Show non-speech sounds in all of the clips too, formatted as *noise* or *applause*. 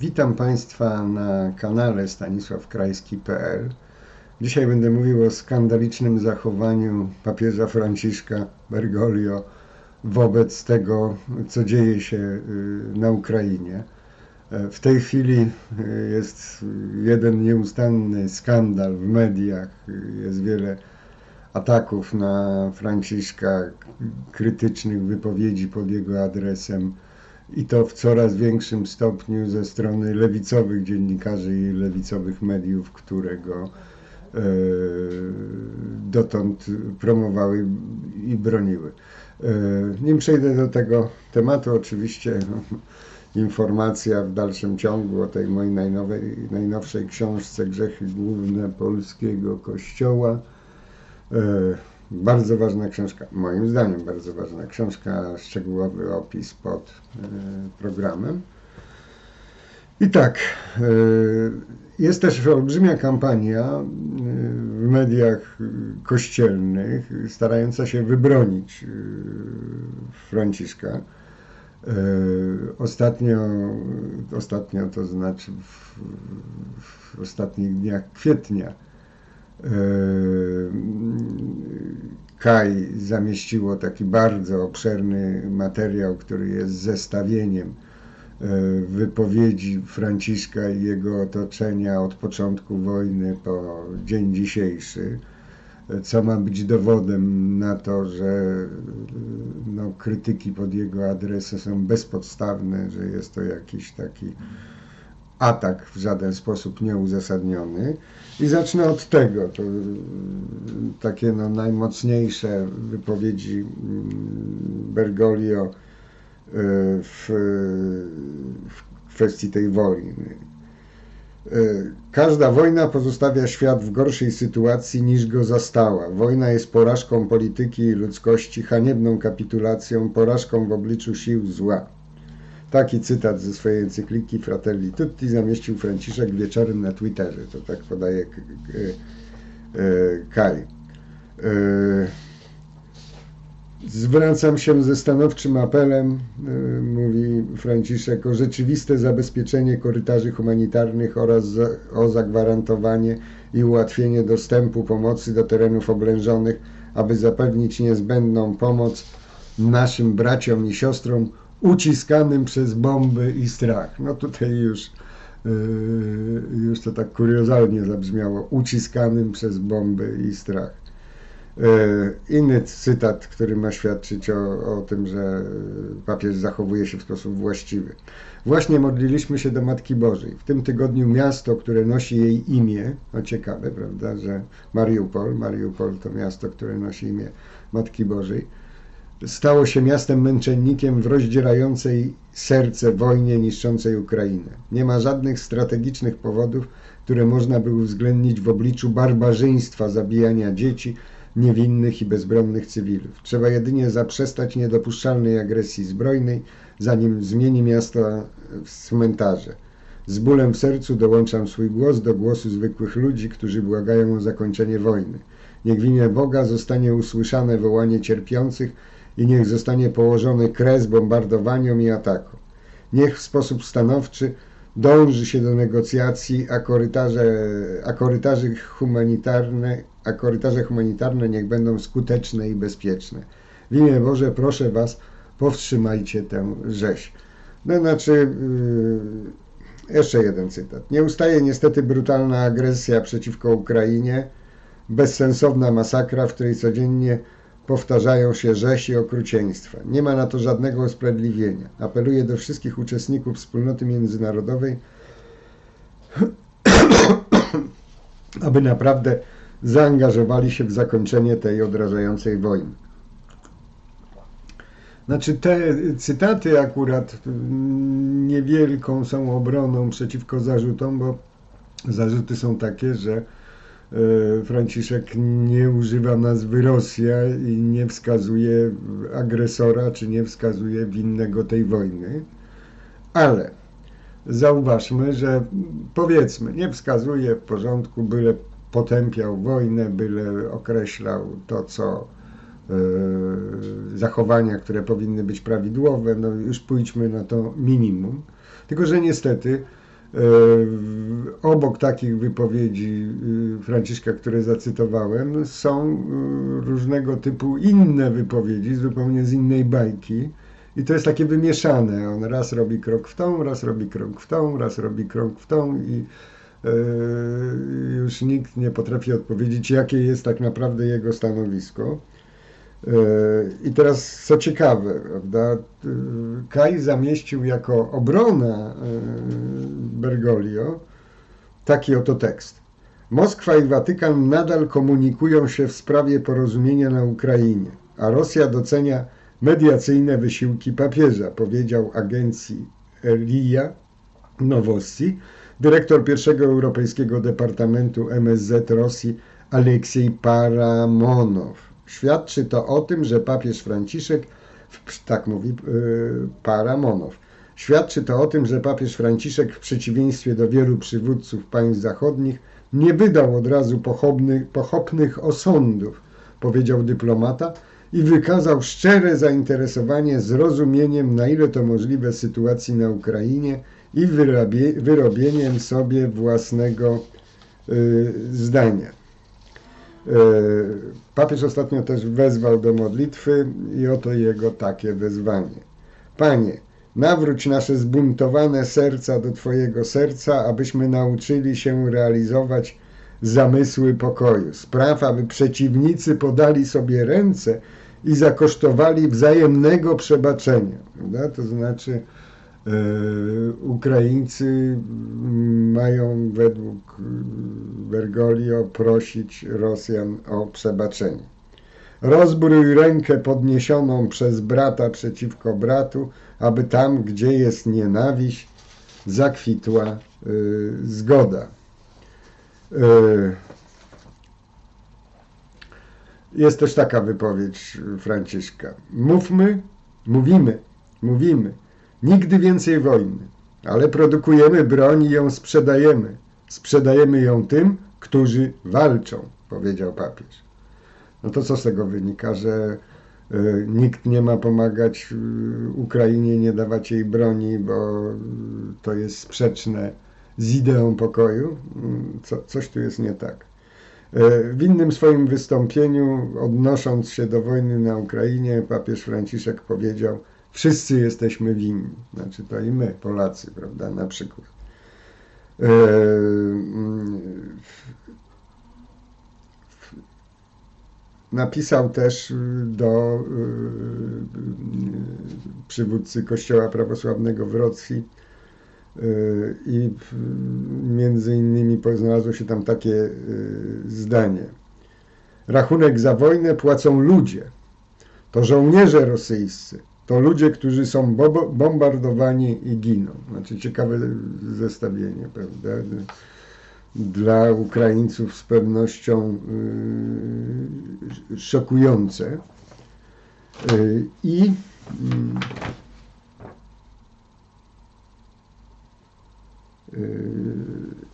Witam Państwa na kanale stanisławkrajski.pl. Dzisiaj będę mówił o skandalicznym zachowaniu papieża Franciszka Bergoglio wobec tego, co dzieje się y, na Ukrainie. W tej chwili y, jest jeden nieustanny skandal w mediach, jest wiele ataków na Franciszka, krytycznych wypowiedzi pod jego adresem i to w coraz większym stopniu ze strony lewicowych dziennikarzy i lewicowych mediów, które go e, dotąd promowały i broniły. E, nim przejdę do tego tematu, oczywiście *laughs* informacja w dalszym ciągu o tej mojej najnowej, najnowszej książce Grzechy Główne Polskiego Kościoła. E, bardzo ważna książka, moim zdaniem bardzo ważna książka, szczegółowy opis pod e, programem. I tak, e, jest też olbrzymia kampania w mediach kościelnych starająca się wybronić Franciszka. Ostatnio, ostatnio to znaczy w, w ostatnich dniach kwietnia Kaj zamieściło taki bardzo obszerny materiał, który jest zestawieniem e, wypowiedzi Franciszka i jego otoczenia od początku wojny po dzień dzisiejszy, co ma być dowodem na to, że no, krytyki pod jego adresem są bezpodstawne, że jest to jakiś taki atak w żaden sposób nieuzasadniony. I zacznę od tego. To takie no, najmocniejsze wypowiedzi mm, Bergoglio e, w, w kwestii tej wojny. Każda wojna pozostawia świat w gorszej sytuacji niż go zastała. Wojna jest porażką polityki i ludzkości, haniebną kapitulacją, porażką w obliczu sił zła. Taki cytat ze swojej encykliki Fratelli Tutti zamieścił Franciszek wieczorem na Twitterze. To tak podaje e, Kaj. E, zwracam się ze stanowczym apelem, e, mówi Franciszek, o rzeczywiste zabezpieczenie korytarzy humanitarnych oraz o zagwarantowanie i ułatwienie dostępu pomocy do terenów oblężonych, aby zapewnić niezbędną pomoc naszym braciom i siostrom uciskanym przez bomby i strach. No tutaj już, yy, już to tak kuriozalnie zabrzmiało, uciskanym przez bomby i strach. Yy, inny cytat, który ma świadczyć o, o tym, że papież zachowuje się w sposób właściwy. Właśnie modliliśmy się do Matki Bożej. W tym tygodniu miasto, które nosi jej imię, no ciekawe, prawda, że Mariupol, Mariupol to miasto, które nosi imię Matki Bożej, stało się miastem męczennikiem w rozdzierającej serce wojnie niszczącej Ukrainę. Nie ma żadnych strategicznych powodów, które można by uwzględnić w obliczu barbarzyństwa zabijania dzieci, niewinnych i bezbronnych cywilów. Trzeba jedynie zaprzestać niedopuszczalnej agresji zbrojnej, zanim zmieni miasto w cmentarze. Z bólem w sercu dołączam swój głos do głosu zwykłych ludzi, którzy błagają o zakończenie wojny. Niech w imię Boga zostanie usłyszane wołanie cierpiących, i niech zostanie położony kres bombardowaniom i atakom. Niech w sposób stanowczy dąży się do negocjacji, a korytarze, a korytarze humanitarne, a korytarze humanitarne niech będą skuteczne i bezpieczne. W imię Boże proszę Was, powstrzymajcie tę rzeź. No znaczy, yy, jeszcze jeden cytat. Nie ustaje niestety brutalna agresja przeciwko Ukrainie, bezsensowna masakra, w której codziennie powtarzają się rzeź i okrucieństwa. Nie ma na to żadnego usprawiedliwienia. Apeluję do wszystkich uczestników wspólnoty międzynarodowej, *clears throat* aby naprawdę zaangażowali się w zakończenie tej odrażającej wojny. Znaczy te cytaty akurat niewielką są obroną przeciwko zarzutom, bo zarzuty są takie, że Franciszek nie używa nazwy Rosja i nie wskazuje agresora, czy nie wskazuje winnego tej wojny. Ale zauważmy, że powiedzmy, nie wskazuje w porządku, byle potępiał wojnę, byle określał to, co zachowania, które powinny być prawidłowe, no już pójdźmy na to minimum. Tylko, że niestety obok takich wypowiedzi Franciszka, które zacytowałem, są różnego typu inne wypowiedzi, zupełnie z innej bajki. I to jest takie wymieszane. On raz robi krok w tą, raz robi krok w tą, raz robi krok w tą i już nikt nie potrafi odpowiedzieć, jakie jest tak naprawdę jego stanowisko. I teraz co ciekawe, prawda, Kaj zamieścił jako obrona Bergoglio taki oto tekst. Moskwa i Watykan nadal komunikują się w sprawie porozumienia na Ukrainie, a Rosja docenia mediacyjne wysiłki papieża, powiedział agencji RIA Nowosti dyrektor pierwszego Europejskiego Departamentu MSZ Rosji Aleksiej Paramonow. Świadczy to o tym, że papież Franciszek, tak mówi yy, Paramonow, świadczy to o tym, że papież Franciszek w przeciwieństwie do wielu przywódców państw zachodnich nie wydał od razu pochopnych, pochopnych osądów, powiedział dyplomata i wykazał szczere zainteresowanie zrozumieniem, na ile to możliwe, sytuacji na Ukrainie i wyrobieniem sobie własnego y, zdania. Y, papież ostatnio też wezwał do modlitwy i oto jego takie wezwanie. Panie, nawróć nasze zbuntowane serca do Twojego serca, abyśmy nauczyli się realizować zamysły pokoju. Spraw, aby przeciwnicy podali sobie ręce i zakosztowali wzajemnego przebaczenia. Prawda? To znaczy, E, Ukraińcy mają według Bergoglio prosić Rosjan o przebaczenie. Rozbrój rękę podniesioną przez brata przeciwko bratu, aby tam, gdzie jest nienawiść, zakwitła y, zgoda. Y, jest też taka wypowiedź Franciszka. Mówmy, mówimy, mówimy Nigdy więcej wojny, ale produkujemy broń i ją sprzedajemy. Sprzedajemy ją tym, którzy walczą, powiedział papież. No to co z tego wynika, że y, nikt nie ma pomagać y, Ukrainie, nie dawać jej broni, bo to jest sprzeczne z ideą pokoju? Mm, co, coś tu jest nie tak. Y, w innym swoim wystąpieniu, odnosząc się do wojny na Ukrainie, papież Franciszek powiedział, Wszyscy jesteśmy winni. Znaczy to i my, Polacy, prawda, na przykład. E, napisał też do e, przywódcy Kościoła Prawosławnego w Rosji e, i między innymi znalazło się tam takie zdanie. Rachunek za wojnę płacą ludzie. To żołnierze rosyjscy to ludzie, którzy są bombardowani i giną. Znaczy ciekawe zestawienie, prawda? Dla Ukraińców z pewnością yy, szokujące. Yy, I yy,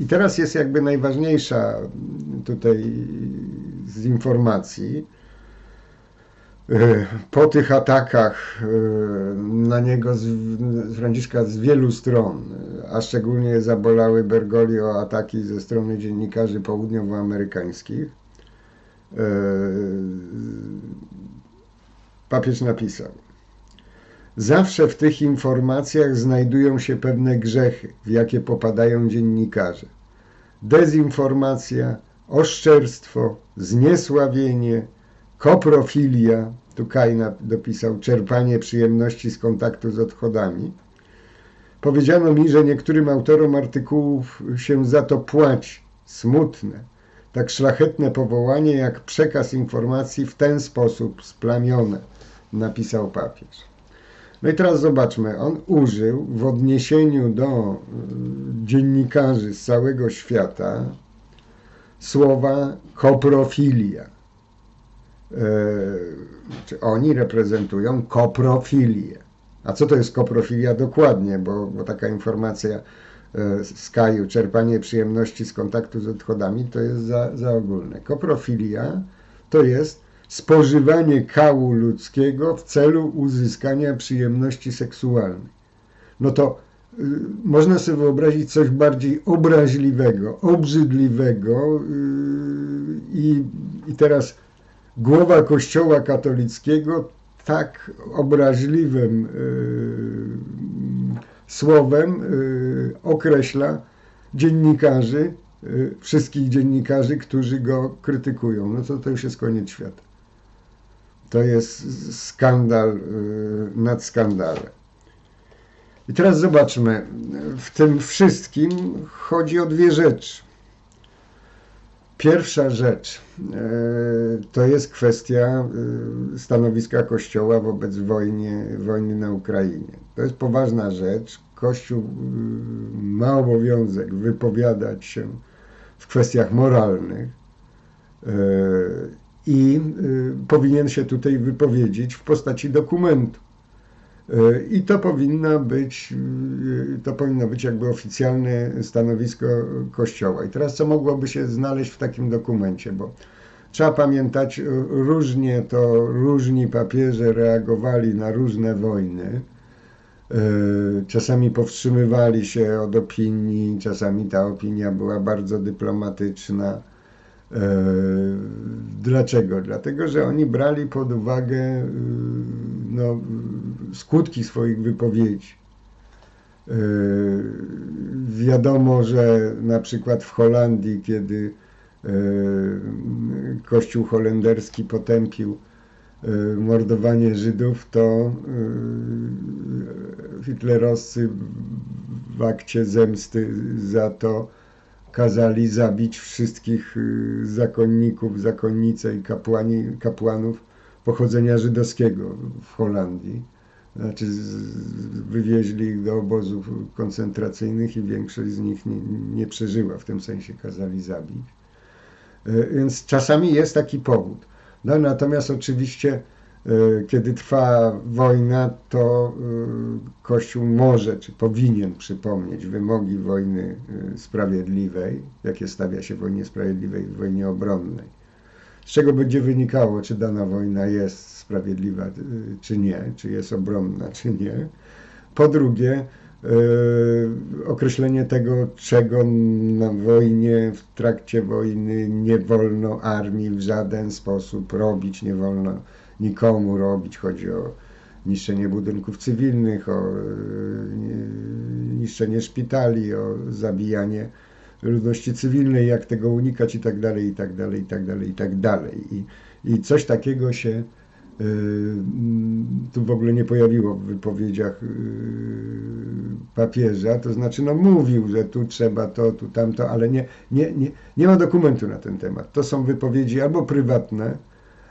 I teraz jest jakby najważniejsza tutaj z informacji, po tych atakach e, na niego z, Franciszka z wielu stron, a szczególnie zabolały Bergoglio ataki ze strony dziennikarzy południowoamerykańskich, e, papież napisał: Zawsze w tych informacjach znajdują się pewne grzechy, w jakie popadają dziennikarze. Dezinformacja, oszczerstwo, zniesławienie, koprofilia, tu Kajna dopisał, czerpanie przyjemności z kontaktu z odchodami. Powiedziano mi, że niektórym autorom artykułów się za to płaci. Smutne. Tak szlachetne powołanie jak przekaz informacji w ten sposób splamione, napisał papież. No i teraz zobaczmy, on użył w odniesieniu do y, dziennikarzy z całego świata słowa koprofilia. E, czy oni reprezentują koprofilię. A co to jest koprofilia dokładnie, bo, bo taka informacja e, z Kaju, czerpanie przyjemności z kontaktu z odchodami, to jest za, za ogólne. Koprofilia to jest spożywanie kału ludzkiego w celu uzyskania przyjemności seksualnej. No to y, można sobie wyobrazić coś bardziej obraźliwego, obrzydliwego y, i, i teraz głowa Kościoła katolickiego tak obraźliwym y, słowem y, określa dziennikarzy, y, wszystkich dziennikarzy, którzy go krytykują. No to to już jest koniec świata. To jest skandal nad skandalem. I teraz zobaczmy, w tym wszystkim chodzi o dwie rzeczy. Pierwsza rzecz e, to jest kwestia e, stanowiska Kościoła wobec wojnie, wojny na Ukrainie. To jest poważna rzecz. Kościół e, ma obowiązek wypowiadać się w kwestiach moralnych i powinien się tutaj wypowiedzieć w postaci dokumentu. I to powinno być, to powinno być jakby oficjalne stanowisko Kościoła. I teraz co mogłoby się znaleźć w takim dokumencie, bo trzeba pamiętać, różnie to różni papieże reagowali na różne wojny. Czasami powstrzymywali się od opinii, czasami ta opinia była bardzo dyplomatyczna. Dlaczego? Dlatego, że oni brali pod uwagę no, skutki swoich wypowiedzi. Yy, wiadomo, że na przykład w Holandii, kiedy yy, Kościół holenderski potępił yy, mordowanie Żydów, to hitlerowscy w akcie zemsty za to kazali zabić wszystkich zakonników, zakonnice i kapłani, kapłanów pochodzenia żydowskiego w Holandii. Znaczy wywieźli ich do obozów koncentracyjnych i większość z nich nie, nie przeżyła, w tym sensie kazali zabić. E, więc czasami jest taki powód. No, natomiast oczywiście, e, kiedy trwa wojna, to e, Kościół może czy powinien przypomnieć wymogi wojny sprawiedliwej, jakie stawia się w wojnie sprawiedliwej, w wojnie obronnej z czego będzie wynikało, czy dana wojna jest sprawiedliwa, y, czy nie, czy jest obronna, czy nie. Po drugie, yy, określenie tego, czego na wojnie, w trakcie wojny nie wolno armii w żaden sposób robić, nie wolno nikomu robić. Chodzi o niszczenie budynków cywilnych, o yy, niszczenie szpitali, o zabijanie ludności cywilnej, jak tego unikać i tak dalej, i tak dalej, i tak dalej, i tak dalej. I, i coś takiego się y, tu w ogóle nie pojawiło w wypowiedziach y, papieża, to znaczy no mówił, że tu trzeba to, tu tamto, ale nie, nie, nie, nie ma dokumentu na ten temat. To są wypowiedzi albo prywatne,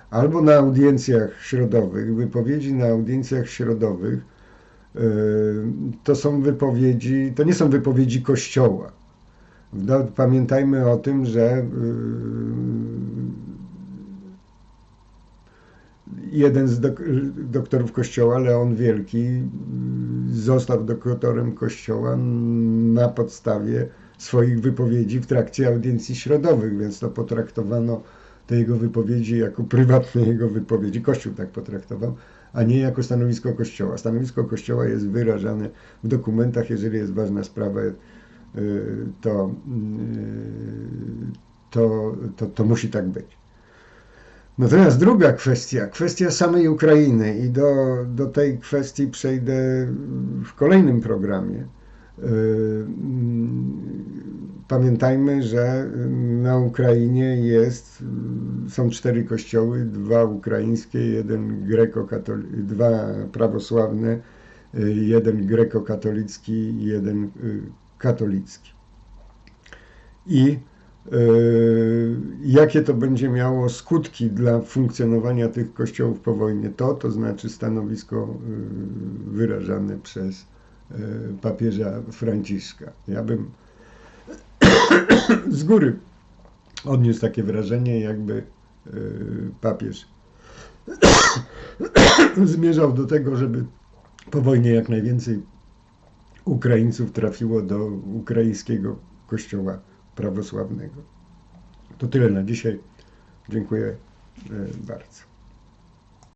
albo na audiencjach środowych. Wypowiedzi na audiencjach środowych y, to są wypowiedzi, to nie są wypowiedzi Kościoła no, pamiętajmy o tym, że y, jeden z doktorów kościoła, Leon Wielki, y, został doktorem kościoła na podstawie swoich wypowiedzi w trakcie audiencji środowych, więc to potraktowano te jego wypowiedzi jako prywatne jego wypowiedzi. Kościół tak potraktował, a nie jako stanowisko Kościoła. Stanowisko Kościoła jest wyrażane w dokumentach, jeżeli jest ważna sprawa to, y, to, to, to musi tak być. Natomiast druga kwestia, kwestia samej Ukrainy i do, do tej kwestii przejdę w kolejnym programie. Y, pamiętajmy, że na Ukrainie jest, są cztery kościoły, dwa ukraińskie, jeden grekokatolicki, dwa prawosławne, jeden grekokatolicki, jeden katolicki. I e, jakie to będzie miało skutki dla funkcjonowania tych kościołów po wojnie, to, to znaczy stanowisko e, wyrażane przez e, papieża Franciszka. Ja bym *coughs* z góry odniósł takie wrażenie, jakby papież *coughs* zmierzał do tego, żeby po wojnie jak najwięcej Ukraińców trafiło do ukraińskiego kościoła prawosławnego. To tyle na dzisiaj. Dziękuję e, bardzo.